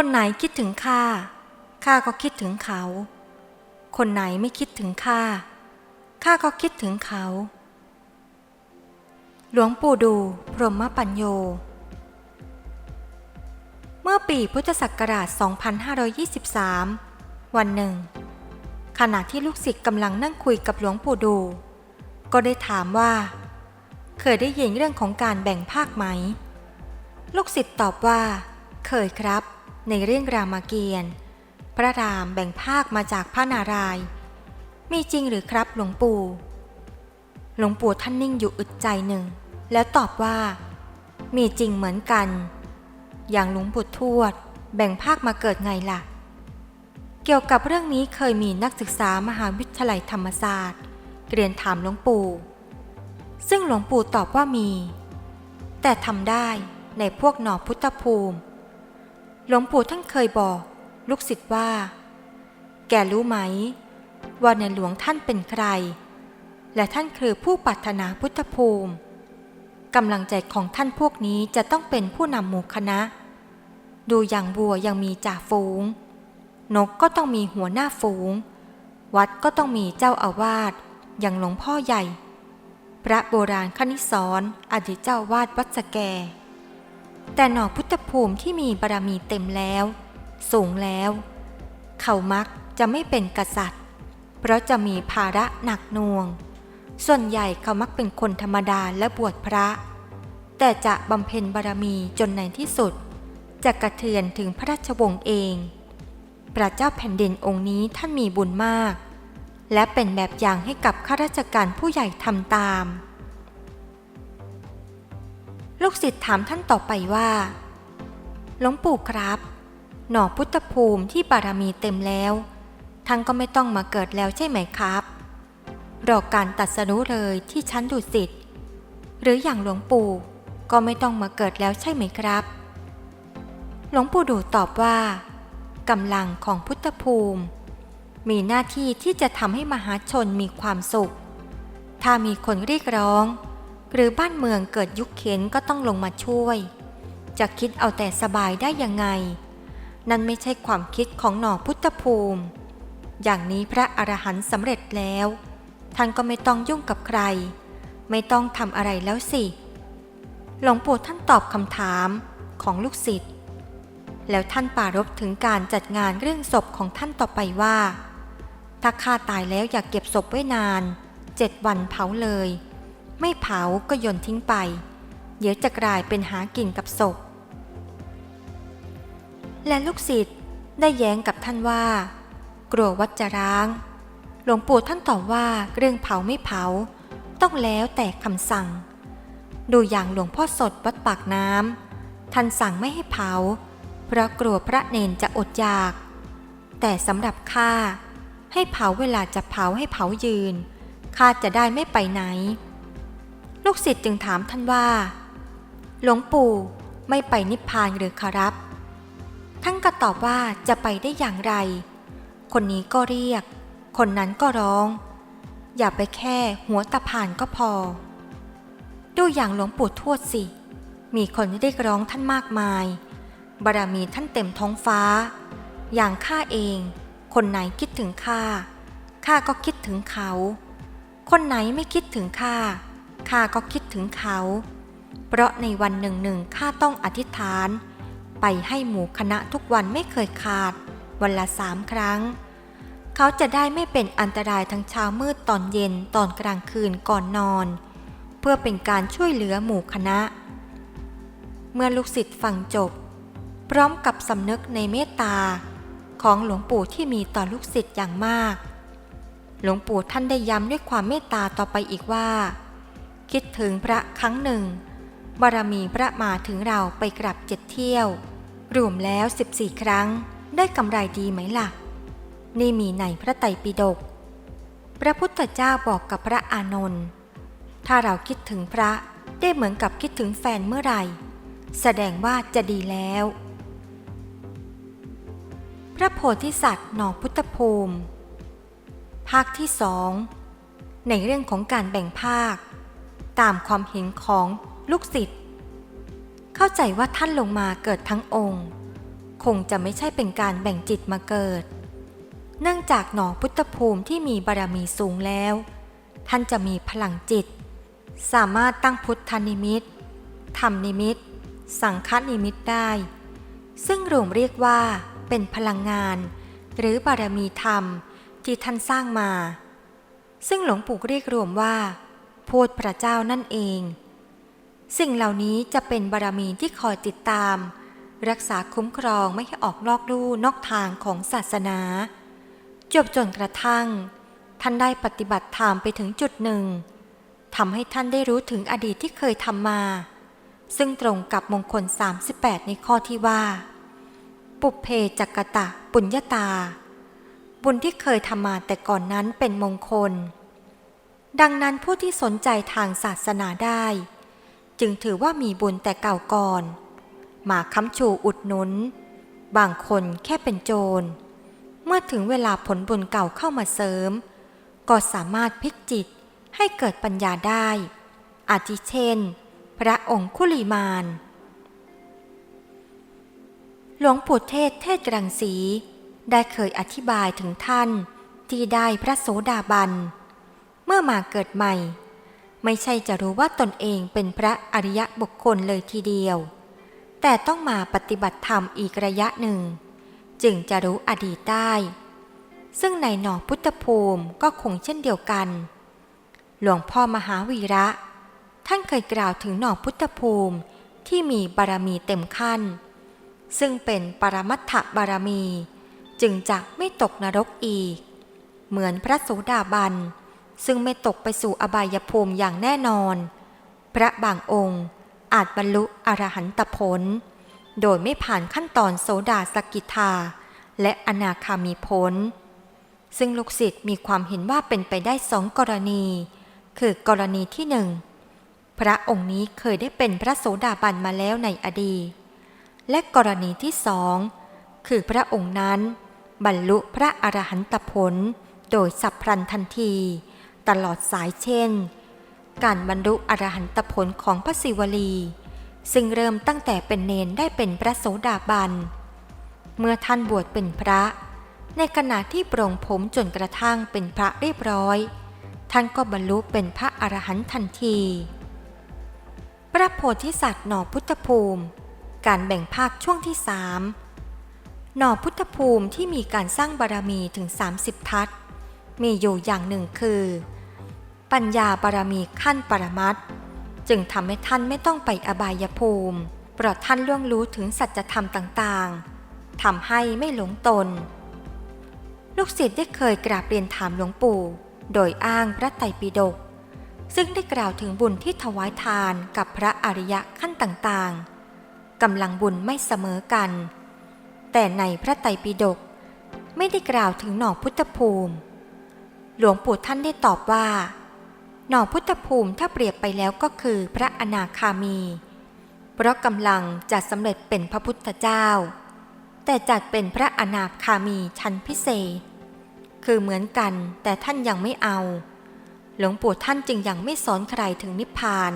คนไหนคิดถึงข้า ข้าก็คิดถึงเขา คนไหนไม่คิดถึงข้า ข้าก็คิดถึงเขา หลวงปู่ดู พรหมปัญโย เมื่อปีพุทธศักราช 2523 วันหนึ่ง ขณะที่ลูกศิษย์กำลังนั่งคุยกับหลวงปู่ดู ก็ได้ถามว่า เคยได้ยินเรื่องของการแบ่งภาคไหม ลูกศิษย์ตอบว่า เคยครับ ในเรื่องรามเกียรติ์พระรามแบ่งภาคมาจากพระนารายณ์มีจริงหรือครับหลวงปู่ หลวงปู่ท่านนิ่งอยู่อึดใจหนึ่ง แล้วตอบว่า มีจริงเหมือนกัน อย่างหลวงปู่ทวด แบ่งภาคมาเกิดไงล่ะ เกี่ยวกับเรื่องนี้เคยมีนักศึกษามหาวิทยาลัยธรรมศาสตร์เรียนถามหลวงปู่ ซึ่งหลวงปู่ตอบว่ามี แต่ทำได้ในพวกหนอพุทธภูมิ หลวงปู่ท่านเคยบอก ลูกศิษย์ว่า แกรู้ไหม ว่าในหลวงท่านเป็นใคร และท่านคือผู้ปรารถนาพุทธภูมิกำลังใจของท่านพวกนี้จะต้องเป็นผู้นำหมู่คณะ ดูอย่างบัวยังมีจ่าฝูง นกก็ต้องมีหัวหน้าฝูง วัดก็ต้องมีเจ้าอาวาสอย่างหลวงพ่อใหญ่ พระโบราณคณิสอนอดีตเจ้าวาดวัดสแก แต่หน่อพุทธภูมิที่มีบารมีเต็มแล้ว สูงแล้ว เขามักจะไม่เป็นกษัตริย์ เพราะจะมีภาระหนักหน่วง ส่วนใหญ่เขามักเป็นคนธรรมดาและบวชพระ แต่จะบำเพ็ญบารมีจนในที่สุด จะกระเทือนถึงพระราชวงศ์เอง พระเจ้าแผ่นดินองค์นี้ท่านมีบุญมาก และเป็นแบบอย่างให้กับข้าราชการผู้ใหญ่ทำตาม ลูกศิษย์ถามท่านต่อไปว่าหลวงปู่ครับ หน่อพุทธภูมิที่บารมีเต็มแล้ว ท่านก็ไม่ต้องมาเกิดแล้วใช่ไหมครับรอการตัดสรู้เลยที่ชั้นดุสิตหรืออย่างหลวงปู่ก็ไม่ต้องมาเกิดแล้วใช่ไหมครับ หลวงปู่ดูตอบว่ากำลังของพุทธภูมิ มีหน้าที่ที่จะทำให้มหาชนมีความสุข ถ้ามีคนเรียกร้อง หรือบ้านเมืองเกิดยุคเข็นก็ต้องลงมาช่วย จะคิดเอาแต่สบายได้ยังไง นั่นไม่ใช่ความคิดของหน่อพุทธภูมิ อย่างนี้พระอรหันต์สำเร็จแล้ว ท่านก็ไม่ต้องยุ่งกับใคร ไม่ต้องทำอะไรแล้วสิ หลวงปู่ท่านตอบคำถามของลูกศิษย์ แล้วท่านปรารบถึงการจัดงานเรื่องศพของท่านต่อไปว่า ถ้าข้าตายแล้วอย่ากเก็บศพไว้นาน เจ็ดวันเผาเลย ไม่เผาก็โยนทิ้งไป เดี๋ยวจะกลายเป็นหากินกับศพ และลูกศิษย์ได้แย้งกับท่านว่า กลัววัดจะร้าง หลวงปู่ท่านตอบว่าเรื่องเผาไม่เผา ต้องแล้วแต่คำสั่ง ดูอย่างหลวงพ่อสดวัดปากน้ำท่านสั่งไม่ให้เผา เพราะกลัวพระเนนจะอดอยาก แต่สำหรับข้าให้เผาเวลาจะเผาให้เผายืนข้าจะได้ไม่ไปไหน ลูกศิษย์จึงถามท่านว่า หลวงปู่ไม่ไปนิพพานหรือครับ ท่านก็ตอบว่าจะไปได้อย่างไร คนนี้ก็เรียก คนนั้นก็ร้อง อย่าไปแค่หัวตะพานก็พอ ดูอย่างหลวงปู่ทวดสิ มีคนเรียกร้องท่านมากมาย บารมีท่านเต็มท้องฟ้า อย่างข้าเอง คนไหนคิดถึงข้า ข้าก็คิดถึงเขา คนไหนไม่คิดถึงข้า ข้าก็คิดถึงเขา เพราะในวันหนึ่งหนึ่งข้าต้องอธิษฐาน ไปให้หมู่คณะทุกวันไม่เคยขาด วันละสามครั้ง เขาจะได้ไม่เป็นอันตรายทั้งเช้ามืดตอนเย็นตอนกลางคืนก่อนนอน เพื่อเป็นการช่วยเหลือหมู่คณะ เมื่อลูกศิษย์ฟังจบ พร้อมกับสำนึกในเมตตาของหลวงปู่ที่มีต่อลูกศิษย์อย่างมาก หลวงปู่ท่านได้ย้ำด้วยความเมตตาต่อไปอีกว่า คิดถึงพระครั้งหนึ่ง บารมีพระมาถึงเราไปกลับเจ็ดเที่ยว รวมแล้ว 14 ครั้ง ได้กำไรดีไหมล่ะ นี่มีในพระไตรปิฎก พระพุทธเจ้าบอกกับพระอานนท์ ถ้าเราคิดถึงพระได้เหมือนกับคิดถึงแฟนเมื่อไหร่ แสดงว่าจะดีแล้ว พระโพธิสัตว์หนองพุทธภูมิ ภาคที่สองในเรื่องของการแบ่งภาค ตามความเห็นของลูกศิษย์ เข้าใจว่าท่านลงมาเกิดทั้งองค์ คงจะไม่ใช่เป็นการแบ่งจิตมาเกิด เนื่องจากหนอพุทธภูมิที่มีบารมีสูงแล้ว ท่านจะมีพลังจิต สามารถตั้งพุทธนิมิตธรรมนิมิต สังฆนิมิตได้ ซึ่งรวมเรียกว่าเป็นพลังงาน หรือบารมีธรรมที่ท่านสร้างมา ซึ่งหลวงปู่เรียกรวมว่า พธิพระเจ้านั่นเอง สิ่งเหล่านี้จะเป็นบารมีที่คอยติดตาม รักษาคุ้มครองไม่ให้ออกนอกลู่นอกทางของศาสนา จบจนกระทั่ง ท่านได้ปฏิบัติธรรมไปถึงจุดหนึ่งทำให้ท่านได้รู้ถึงอดีตที่เคยทำมา ซึ่งตรงกับมงคล 38 ในข้อที่ว่า ปุเพจักกะตะปุญญาตา บุญที่เคยทำมาแต่ก่อนนั้นเป็นมงคล ดังนั้นผู้ที่สนใจทางศาสนาได้ จึงถือว่ามีบุญแต่เก่าก่อน มาค้ำชูอุดหนุน บางคนแค่เป็นโจร เมื่อถึงเวลาผลบุญเก่าเข้ามาเสริม ก็สามารถพลิกจิตให้เกิดปัญญาได้ อาทิเช่น พระองค์คุลีมาน หลวงปู่เทศเทศรังสี ได้เคยอธิบายถึงท่านที่ได้พระโสดาบัน เมื่อมาเกิดใหม่ ไม่ใช่จะรู้ว่าตนเองเป็นพระอริยบุคคลเลยทีเดียว แต่ต้องมาปฏิบัติธรรมอีกระยะหนึ่ง จึงจะรู้อดีตได้ ซึ่งในหนอพุทธภูมิก็คงเช่นเดียวกัน หลวงพ่อมหาวีระ ท่านเคยกล่าวถึงหนอพุทธภูมิที่มีบารมีเต็มขั้น ซึ่งเป็นปรมัตถบารมี จึงจะไม่ตกนรกอีก เหมือนพระโสดาบัน ซึ่งไม่ตกไปสู่อบายภูมิอย่างแน่นอน พระบางองค์ อาจบรรลุอรหันตผล โดยไม่ผ่านขั้นตอนโสดาสกิทา และอนาคามีผล ซึ่งลูกศิษย์มีความเห็นว่าเป็นไปได้สองกรณี คือกรณีที่หนึ่งพระองค์นี้เคยได้เป็นพระโสดาบันมาแล้วในอดีต และกรณีที่สองคือพระองค์นั้น บรรลุพระอรหันตผลโดยสัพพลันทันที ตลอดสายเช่น การบรรลุอรหันตผลของพระศิวลี ซึ่งเริ่มตั้งแต่เป็นเนนได้เป็นพระโสดาบัน เมื่อท่านบวชเป็นพระ ในขณะที่ปรงผมจนกระทั่งเป็นพระเรียบร้อย ท่านก็บรรลุเป็นพระอรหันต์ทันที พระโพธิสัตว์หน่อพุทธภูมิ การแบ่งภาคช่วงที่สามหน่อพุทธภูมิที่มีการสร้างบารมีถึง 30 ทัศมีอยู่อย่างหนึ่งคือ ปัญญาบารมีขั้นปรมัตจึงทำให้ท่านไม่ต้องไปอบายภูมิเพราะท่านล่วงรู้ถึงสัจธรรมต่างๆทำให้ไม่หลงตน ลูกศิษย์ได้เคยกราบเรียนถามหลวงปู่ โดยอ้างพระไตรปิฎกซึ่งได้กล่าวถึงบุญที่ถวายทานกับพระอริยะขั้นต่างๆกำลังบุญไม่เสมอกัน แต่ในพระไตรปิฎกไม่ได้กล่าวถึงหน่อพุทธภูมิ หลวงปู่ท่านได้ตอบว่า หน่อพุทธภูมิถ้าเปรียบไปแล้วก็คือพระอนาคามี เพราะกำลังจะสำเร็จเป็นพระพุทธเจ้า แต่จัดเป็นพระอนาคามีชั้นพิเศษ คือเหมือนกันแต่ท่านยังไม่เอา หลวงปู่ท่านจึงยังไม่สอนใครถึงนิพพาน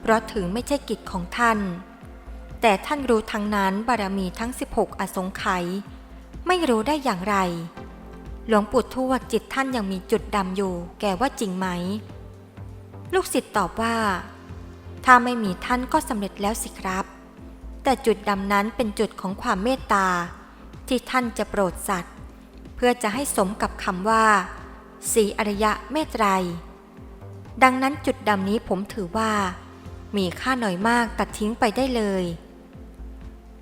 เพราะถึงไม่ใช่กิจของท่าน แต่ท่านรู้ทั้งนั้นบารมีทั้ง 16 อสงไขยไม่รู้ได้อย่างไร หลวงปู่ทวดจิตท่านยังมีจุดดำอยู่ แกว่าจริงไหม ลูกศิษย์ตอบว่า ถ้าไม่มีท่านก็สำเร็จแล้วสิครับ แต่จุดดำนั้นเป็นจุดของความเมตตา ที่ท่านจะโปรดสัตว์ เพื่อจะให้สมกับคำว่า สีอริยะเมตไตร ดังนั้นจุดดำนี้ผมถือว่า มีค่าหน่อยมากตัดทิ้งไปได้เลย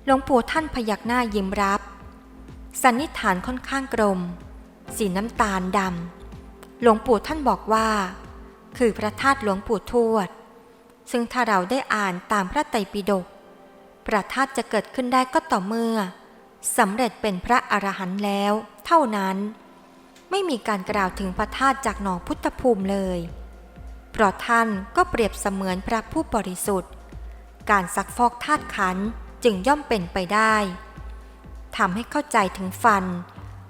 หลวงปู่ท่านพยักหน้ายิ้มรับ สันนิษฐานค่อนข้างกลม สีน้ำตาลดำหลวงปู่ท่านบอกว่า คือพระธาตุหลวงปู่ทวด ซึ่งถ้าเราได้อ่านตามพระไตรปิฎกพระธาตุจะเกิดขึ้นได้ก็ต่อเมื่อสำเร็จเป็นพระอรหันต์แล้ว เท่านั้น ไม่มีการกล่าวถึงพระธาตุจากหนองพุทธภูมิเลย เพราะท่านก็เปรียบเสมือนพระผู้บริสุทธิ์ การซักฟอกธาตุขันจึงย่อมเป็นไปได้ทำให้เข้าใจถึงฟัน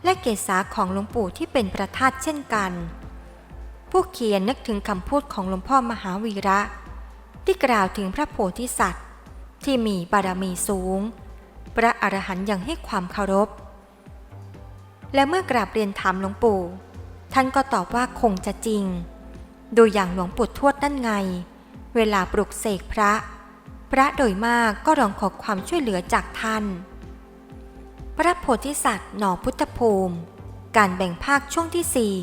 และเกศาของหลวงปู่ที่เป็นประธาตุเช่นกัน ผู้เขียนนึกถึงคำพูดของหลวงพ่อมหาวีระ ที่กล่าวถึงพระโพธิสัตว์ ที่มีบารมีสูง พระอรหันต์ยังให้ความเคารพ และเมื่อกราบเรียนถามหลวงปู่ ท่านก็ตอบว่าคงจะจริง ดูอย่างหลวงปู่ทวดนั่นไง เวลาปลุกเสกพระ พระโดยมากก็ร้องขอความช่วยเหลือจากท่าน พระโพธิสัตว์หนอพุทธภูมิ การแบ่งภาคช่วงที่สี่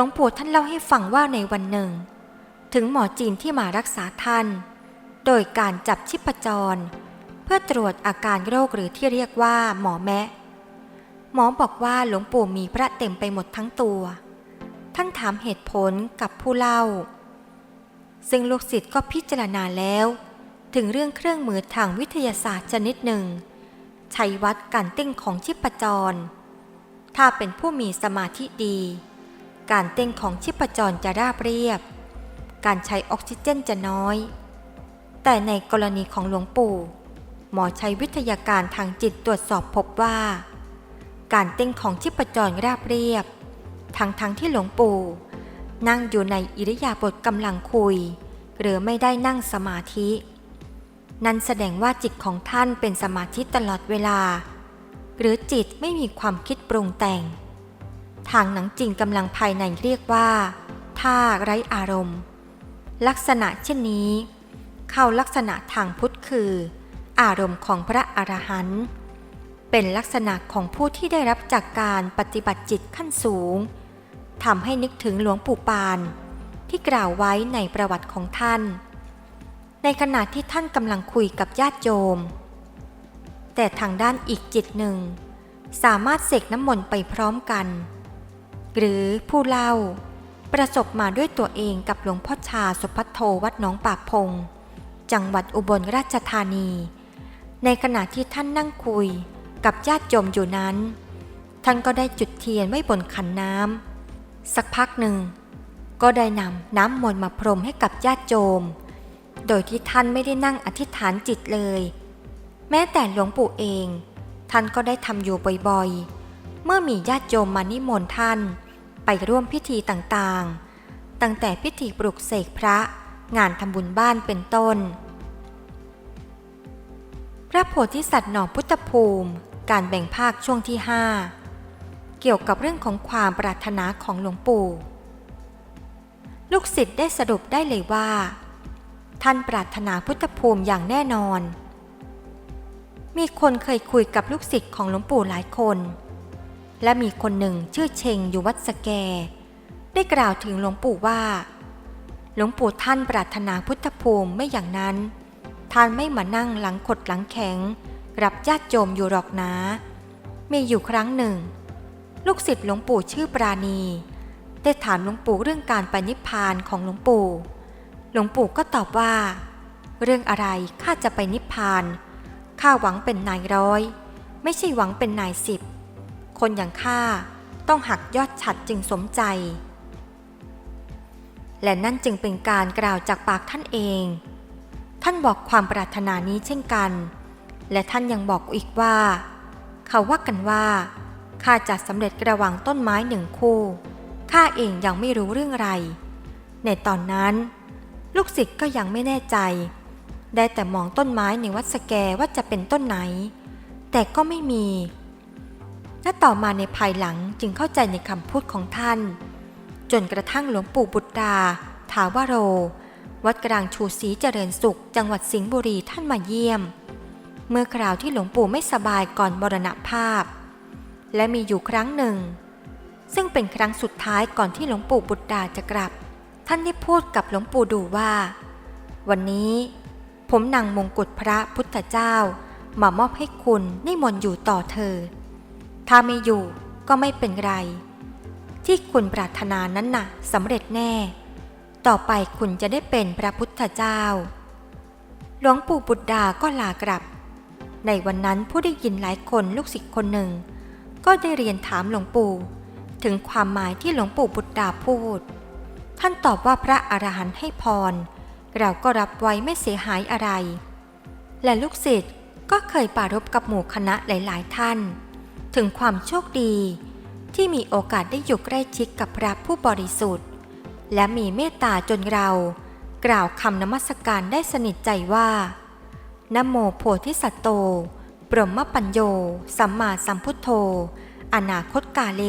ลวงปู่ท่านเล่าให้ฟังว่าในวันหนึ่ง ถึงหมอจีนที่มารักษาท่าน โดยการจับชิปจร เพื่อตรวจอาการโรคหรือที่เรียกว่าหมอแมะ หมอบอกว่าหลวงปู่มีพระเต็มไปหมดทั้งตัว ท่านถามเหตุผลกับผู้เล่า ซึ่งลูกศิษย์ก็พิจารณาแล้ว ถึงเรื่องเครื่องมือทางวิทยาศาสตร์ชนิดหนึ่งใช้วัดการเต้นของชิปจร ถ้าเป็นผู้มีสมาธิดี การเต้นของชิปจรจะราบเรียบ การใช้ออกซิเจนจะน้อย แต่ในกรณีของหลวงปู่ หมอใช้วิทยาการทางจิตตรวจสอบพบว่า การเต้นของชิปจรราบเรียบ ทั้งทั้งๆที่หลวงปู่ นั่งอยู่ในอิริยาบถกำลังคุย หรือไม่ได้นั่งสมาธิ นั่นแสดงว่าจิตของท่านเป็นสมาธิตลอดเวลา หรือจิตไม่มีความคิดปรุงแต่ง ทางหนังจริงกำลังภายในเรียกว่าท่าไร้อารมณ์ ลักษณะเช่นนี้ เข้าลักษณะทางพุทธคือ อารมณ์ของพระอรหันต์เป็นลักษณะของผู้ที่ได้รับจากการปฏิบัติจิตขั้นสูงทำให้นึกถึงหลวงปู่ปาน ที่กล่าวไว้ในประวัติของท่าน ในขณะที่ท่านกำลังคุยกับญาติโยม แต่ทางด้านอีกจิตหนึ่ง สามารถเสกน้ำมนต์ไปพร้อมกัน หรือผู้เล่า ประสบมาด้วยตัวเองกับหลวงพ่อชาสุพัทโทวัดหนองปากพง จังหวัดอุบลราชธานี ในขณะที่ท่านนั่งคุยกับญาติโยมอยู่นั้น ท่านก็ได้จุดเทียนไว้บนขันน้ำสักพักหนึ่ง ก็ได้นำน้ำมนต์มาพรมให้กับญาติโยม โดยที่ท่านไม่ได้นั่งอธิษฐานจิตเลย แม้แต่หลวงปู่เอง ท่านก็ได้ทำอยู่บ่อยๆ เมื่อมีญาติโยมมานิมนต์ท่าน ไปร่วมพิธีต่างๆ ตั้งแต่พิธีปลุกเสกพระ งานทำบุญบ้านเป็นต้น พระโพธิสัตว์หนองพุทธภูมิ การแบ่งภาคช่วงที่ 5 เกี่ยวกับเรื่องของความปรารถนาของหลวงปู่ ลูกศิษย์ได้สรุปได้เลยว่า ท่านปรารถนาพุทธภูมิอย่างแน่นอน มีคนเคยคุยกับลูกศิษย์ของหลวงปู่หลายคน และมีคนหนึ่งชื่อเชงอยู่วัดสแก ได้กล่าวถึงหลวงปู่ว่า หลวงปู่ท่านปรารถนาพุทธภูมิไม่อย่างนั้น ท่านไม่มานั่งหลังขดหลังแข็ง รับญาติโยมอยู่หรอกนะ มีอยู่ครั้งหนึ่ง ลูกศิษย์หลวงปู่ชื่อปราณี ได้ถามหลวงปู่เรื่องการไปนิพพานของหลวงปู่ หลวงปู่ก็ตอบว่า เรื่องอะไรข้าจะไปนิพพานข้าหวังเป็นนายร้อย ไม่ใช่หวังเป็นนายสิบ คนอย่างข้าต้องหักยอดฉัดจึงสมใจ และนั่นจึงเป็นการกล่าวจากปากท่านเอง ท่านบอกความปรารถนานี้เช่นกัน และท่านยังบอกอีกว่า เขาว่ากันว่าข้าจะสำเร็จระหว่างต้นไม้หนึ่งคู่ข้าเองยังไม่รู้เรื่องอะไร ในตอนนั้น ลูกศิษย์ก็ยังไม่แน่ใจ ได้แต่มองต้นไม้ในวัดสแกว่าจะเป็นต้นไหน แต่ก็ไม่มี และต่อมาในภายหลังจึงเข้าใจในคำพูดของท่าน จนกระทั่งหลวงปู่บุตรดา ถาวโร วัดกลางชูศรีเจริญสุข จังหวัดสิงห์บุรีท่านมาเยี่ยม เมื่อคราวที่หลวงปู่ไม่สบายก่อนมรณภาพ และมีอยู่ครั้งหนึ่ง ซึ่งเป็นครั้งสุดท้ายก่อนที่หลวงปู่บุตรดาจะกลับ ท่านได้พูดกับหลวงปู่ดูว่า วันนี้ ผมนำมงกุฎพระพุทธเจ้า มามอบให้คุณนิมนต์อยู่ต่อเถิด ถ้าไม่อยู่ก็ไม่เป็นไร ที่คุณปรารถนานั้นน่ะสำเร็จแน่ ต่อไปคุณจะได้เป็นพระพุทธเจ้า หลวงปู่บุตรดาก็ลากลับ ในวันนั้นผู้ได้ยินหลายคนลูกศิษย์คนหนึ่ง ก็ได้เรียนถามหลวงปู่ ถึงความหมายที่หลวงปู่บุตรดาพูด ท่านตอบว่าพระอรหันต์ให้พร เราก็รับไว้ไม่เสียหายอะไร และลูกศิษย์ก็เคยปรารบกับหมู่คณะหลาย ๆ ท่าน ถึงความโชคดี ที่มีโอกาสได้อยู่ใกล้ชิดกับพระผู้บริสุทธิ์ และมีเมตตาจนเรา กล่าวคำนมัสการได้สนิทใจว่านโมโพธิสัตโตปรมปัญโย สัมมาสัมพุทโธ อนาคตกาเล